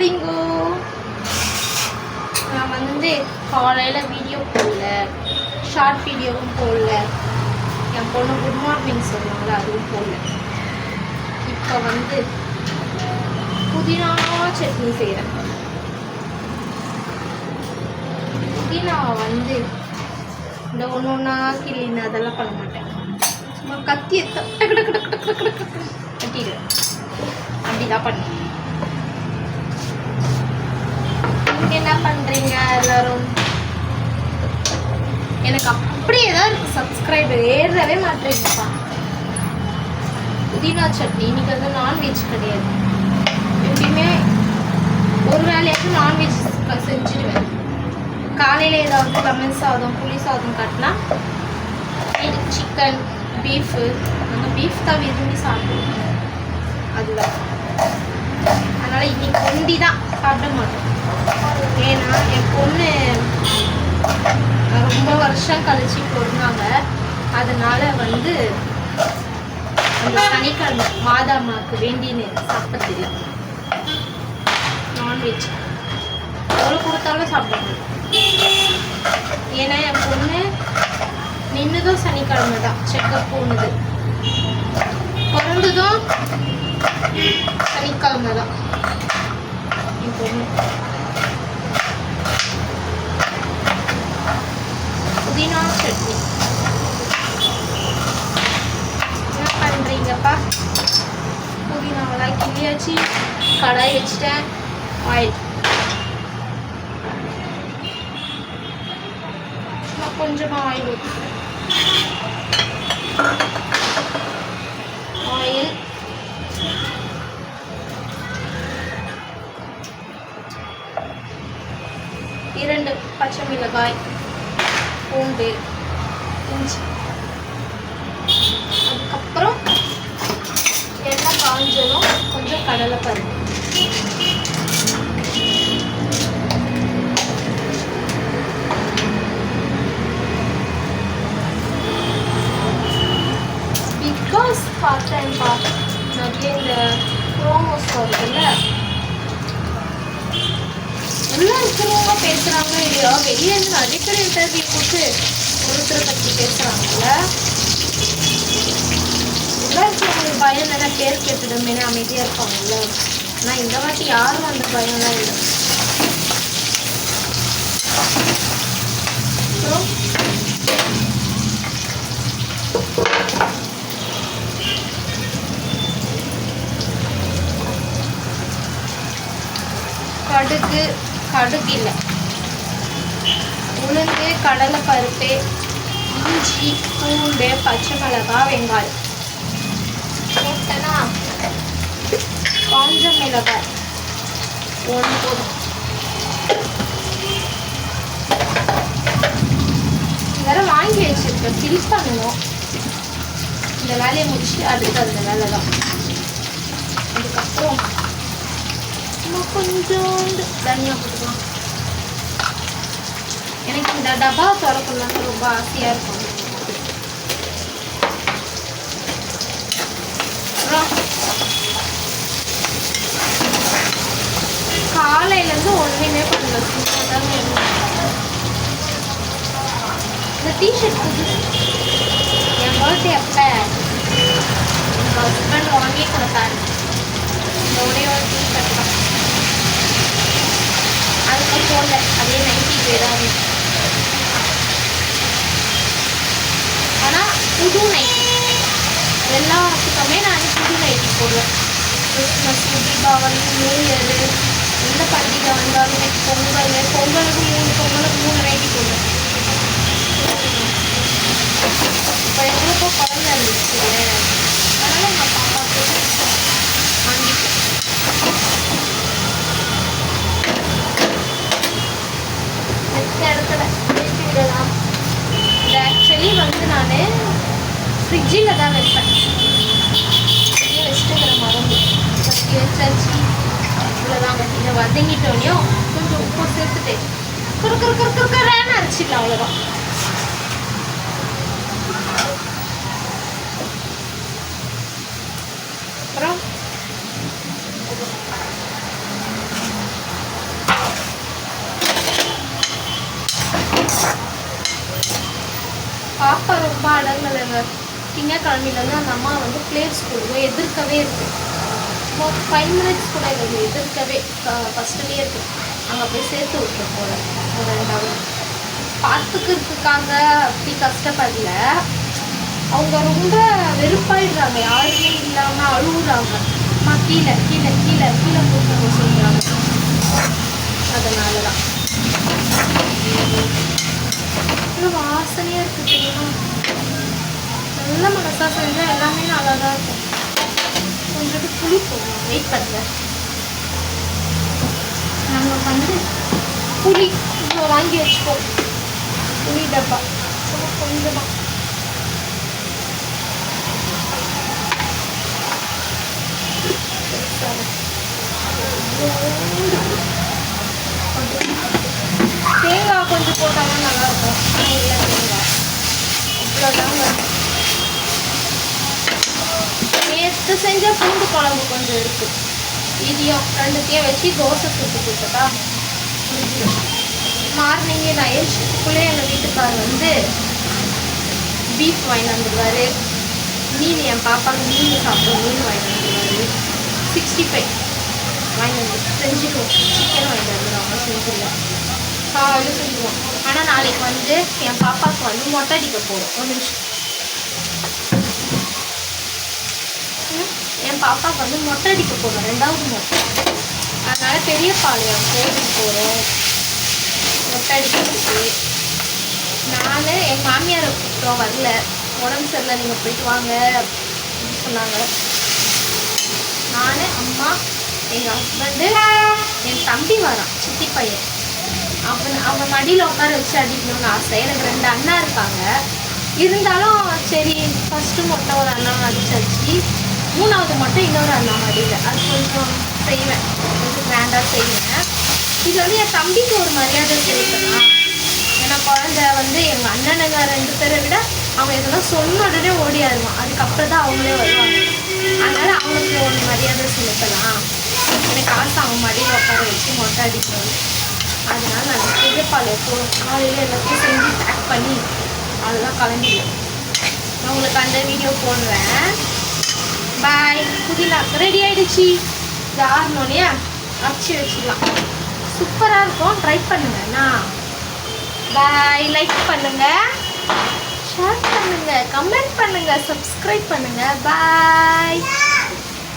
பண்ணுறீங்கோ நான் வந்து காலையில் வீடியோ போடல ஷார்ட் வீடியோவும் போடல என் பொண்ணு குட் மார்னிங் சொன்னாங்கள அதுவும் போடல இப்போ வந்து புதினா சட்னி செய்கிறேன் புதினா வந்து இந்த ஒன்று ஒன்றா கிளின்னு அதெல்லாம் பண்ண மாட்டேன் சும்மா கத்தியை டக்கு டக்கு டக்கு பண்ணுவேன் டக்கு என்ன பண்றீங்க எல்லாரும்? எனக்கு அப்படியே தான் இருக்கு சப்ஸ்கிரைபர் ஏறவே மாட்டேங்குதுப்பா. புதினா சட்னி இன்னைக்கு வந்து நான்வெஜ் கிடையாது. எப்பயுமே ஒரு வேலையாச்சும் நான்வெஜ் செஞ்சுடுவேன். காலையில் ஏதாவது லெமன் சாதம் புளி சாதம் காட்டினா சிக்கன் பீஃபு நாங்கள் பீஃப் தான் விரும்பி சாப்பிடுவோம் அதுதான். ஆனால் இன்னைக்கு ஒண்டி தான் சாப்பிட மாட்டோம். ஏன்னா என் பொண்ணு ரொம்ப வருஷம் கழிச்சு பிறந்தாங்க. அதனால வந்து அந்த சனிக்கிழமை மாதாமாக்கு வேண்டின்னு சாப்பிட்டதில்லை நான்வெஜ் எவ்வளோ கொடுத்தாலும் சாப்பிட ஏன்னா என் பொண்ணு நின்றுதும் சனிக்கிழமை தான் செக்கப் போனது. பிறந்ததும் சனிக்கிழமை தான். புதினா சட்னி. என்ன பண்ணுறீங்கப்பா புதினாவெல்லாம் கிள்ளியாச்சு கடாய் வச்சுட்டேன் ஆயில் கொஞ்சமாக ஆயில் ஊற்றிக்கிறேன் ஆயில் இரண்டு பச்சை மிளகாய் பூண்டு இஞ்சி. அதுக்கப்புறம் எண்ணெய் காஞ்சதும் கொஞ்சம் கடலை பருப்பு உள்ள இருக்கிறவங்க பேசுறாங்க இல்லையா? வெளியே இருந்து அடிக்கடி இன்டர்வியூ கொடுத்து ஒருத்தரை பத்தி பேசுறாங்கல்ல. உள்ள இருக்கிறவங்களுக்கு பயம் தானே பேர் கேட்டுடுமே அமைதியா இருப்பாங்கல்ல. ஆனா இந்த வாட்டி யாரும் அந்த பயம்லாம் இல்லை. கடுகு கடுகு இல்லை உளுந்து கடலை பருப்பு இஞ்சி பூண்டு பச்சை மிளகாய் வெங்காயம். போட்டனா காஞ்ச மிளகாய். ஒன்று போதும். இதெல்லாம் வாங்கி வச்சிருக்கேன் ஃபில் பண்ணணும். இந்த வேலையை முடிச்சு அடுத்து அந்த வேலை தான் அதுக்கப்புறம் இன்னும் கொஞ்சோண்டு தனியா போட்டுக்கலாம் எனக்கு இந்த டப்பா திறக்கணும்னு ரொம்ப ஆசையாக இருக்கும். காலையிலேருந்து ஒன்றுமே பண்ணல. சும்மா தான் இந்த டிஷர்ட் என் பர்த்டே அப்போ என் ஹஸ்பண்ட் வாங்கி கொடுத்தாரு இந்த ஒரே ஒரு டிஷர்ட் தான் அதுக்கப்புறம் போடல அதே நைட்டி போயிடாது ஆனால் புது நைட்டி எல்லாத்துக்குமே நான் புது நைட்டி போடுவேன். கிறிஸ்மஸ் தீபாவளி நியூ இயரு எந்த பண்டிகை வந்தாலும் பொங்கல் பொங்கலுக்கு மூணு பொங்கலுக்கு மூணு நைட்டி போடுவேன். இப்போ எங்களுக்கும் குழந்தை இருந்துச்சு அதனால் எங்கள் சேர்த்தாச்சு இவ்வளோதான் பார்த்தீங்கன்னா வதங்கிட்டோடனே கொஞ்சம் உப்பு சேர்த்துட்டு குறு குறு குறு குறுக்கரான அரைச்சிக்கலாம் அவ்வளோதான் அப்புறம் பாப்பா ரொம்ப அடங்கலைங்க. திங்கக்கிழமையிலேருந்து அந்த அம்மா வந்து பிளேட் ஸ்கூலுக்கு எதிர்க்கவே இருக்குது ஃபோர் ஃபைவ் மினிட்ஸ் கூட எங்களுக்கு எதிர்க்கவே ஃபஸ்ட்டுலேயே இருக்கு. அங்கே போய் சேர்த்து விட்டு போல ஒரு ரெண்டாவது. பார்த்துக்கிறதுக்காக அப்படி கஷ்டப்படல. அவங்க ரொம்ப வெறுப்பாயிடுறாங்க. யாருமே இல்லாமல் அழுகுறாங்க. அம்மா கீழே கீழே கீழே கீழே போட்டு சொல்கிறாங்க அதனால தான் வாசனையாக இருக்குது தெரியுமா? நல்ல மனசாக செஞ்சால் எல்லாமே நல்லா தான் இருக்கும். கொஞ்சம் புளி போடணும் வெயிட் பண்ணுங்க. நம்ம வந்து புளி வாங்கி வச்சுப்போம். புளி டப்பா. கொஞ்சமாக தேங்காய் கொஞ்சம் போட்டாலும் நல்லா இருக்கும் இல்லை தேங்காய் இவ்வளோதாங்க நேற்று செஞ்ச பூண்டு குழம்பு கொஞ்சம் இருக்கு இதையும் ரெண்டுத்தையும் வச்சு தோசை சுட்டு கொடுத்தா மார்னிங்கே நான் எழுச்சிக்குள்ளே எங்கள் வீட்டுக்காரர் வந்து பீஃப் வாங்கி வந்துடுவார் மீன் என் பாப்பாங்க மீன் சாப்பிடும் மீன் வாங்கி வந்துடுவார் சிக்ஸ்டி ஃபைவ் வாங்கி வந்து செஞ்சுக்குவோம். சிக்கன் வாங்கி வந்துடுவாங்க செஞ்சுருவோம் காலையில் செஞ்சுருவோம் ஆனால் நாளைக்கு வந்து என் பாப்பாவுக்கு வந்து மொட்டை அடிக்க போகிறோம் ஒரு நிமிஷம். என் பாப்பாவுக்கு வந்து மொட்டை அடிக்க போகிறோம் ரெண்டாவது மொட்டை. அதனால் பெரிய பாளையம் கோவிலுக்கு போகிறோம் மொட்டை அடிக்கிறதுக்கு நான் என் மாமியாரை கூப்பிட்டோம் வரல. உடம்பு சரியில்லை நீங்கள் போயிட்டு வாங்க அப்படின்னு சொன்னாங்க. நான் அம்மா எங்கள் ஹஸ்பண்டு என் தம்பி வரான் சித்தி பையன். அவன் அவன் மடியில் உட்கார வச்சு அடிக்கணும்னு ஆசை. எனக்கு ரெண்டு அண்ணா இருக்காங்க. இருந்தாலும் சரி ஃபஸ்ட்டு மொட்டை ஒரு அண்ணா அடிச்சாச்சு மூணாவது மட்டும் இன்னொரு அண்ணா மடியில் அது கொஞ்சம் செய்வேன். கொஞ்சம் கிராண்டாக செய்வேன். இது வந்து என் தம்பிக்கு ஒரு மரியாதை செலுத்தலாம் ஏன்னா குழந்தை வந்து எங்கள் அண்ணனுங்க ரெண்டு பேரை விட அவங்க இதெல்லாம் சொன்ன உடனே ஓடியாருவான். அதுக்கப்புறம் தான் அவங்களே வருவாங்க. அதனால் அவங்களுக்கு ஒரு மரியாதை செலுத்தலாம். எனக்கு ஆசை அவங்க மடியில் உட்கார வச்சு மொட்டை அடிக்கணும். அதனால் நான் பெரியப்பாளையம் போகணும் காலையில் எல்லாத்தையும் செஞ்சு பேக் பண்ணி அதெல்லாம் கிளம்பிடுவேன் நான் உங்களுக்கு அந்த வீடியோ போடுறேன் பாய் புதினா. ரெடி ஆயிடுச்சு. இது ஆறணுன்னே அரைச்சி வச்சிடலாம். சூப்பராக இருக்கும். ட்ரை பண்ணுங்கண்ணா பாய் லைக் பண்ணுங்க. ஷேர் பண்ணுங்க. கமெண்ட் பண்ணுங்க. சப்ஸ்கிரைப் பண்ணுங்க. பாய்